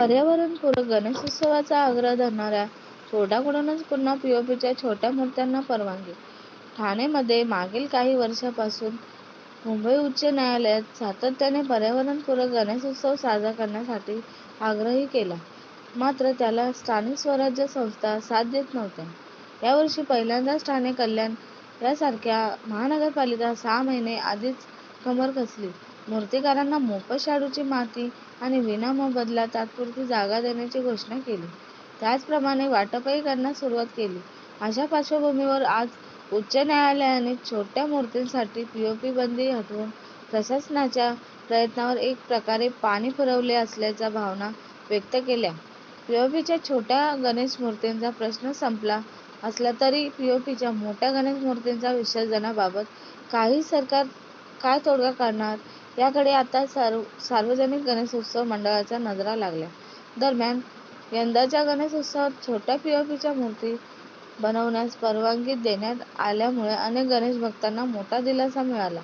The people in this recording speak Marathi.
पर्यावरणपूरक गणेशोत्सवाचा आग्रह धरणाऱ्या छोट्याकडूनच पुन्हा पीओपीच्या छोट्या मूर्त्यांना परवानगी ठाणेमध्ये मागील काही वर्षापासून मुंबई उच्च न्यायालयात सातत्याने पर्यावरणपूरक गणेशोत्सव साजरा करण्यासाठी आग्रही केला. मात्र त्याला स्थानिक स्वराज्य संस्था साथ देत नव्हत्या. यावर्षी पहिल्यांदाच ठाणे कल्याण यासारख्या महानगरपालिका सहा महिने आधीच कमर कसली. मूर्तिकारांना मोफत शाडूची माती आणि विनामोबदला तात्पुरती जागा देण्याची घोषणा केली. त्याचप्रमाणे वाटपही करण्यास सुरुवात केली. अशा पार्श्वभूमीवर आज उच्च न्यायालयाने छोट्या मूर्तींसाठी पीओपी बंदी हटवून प्रशासनाच्या प्रयत्नांवर एक प्रकारे पाणी फिरवले असल्याच्या भावना व्यक्त केल्या. पीओपीच्या छोट्या गणेश मूर्तींचा प्रश्न संपला असला तरी पीओपीच्या मोठ्या गणेश मूर्तींच्या विसर्जनाबाबत काही सरकार काय तोडगा काढणार याकडे आता सार्व सार्वजनिक गणेशोत्सव मंडळाच्या नजरा लागल्या. दरम्यान, यंदाच्या गणेशोत्सवात छोट्या पीओपीच्या मूर्ती बनवण्यास परवानगी देण्यात आल्यामुळे अनेक गणेश भक्तांना मोठा दिलासा मिळाला.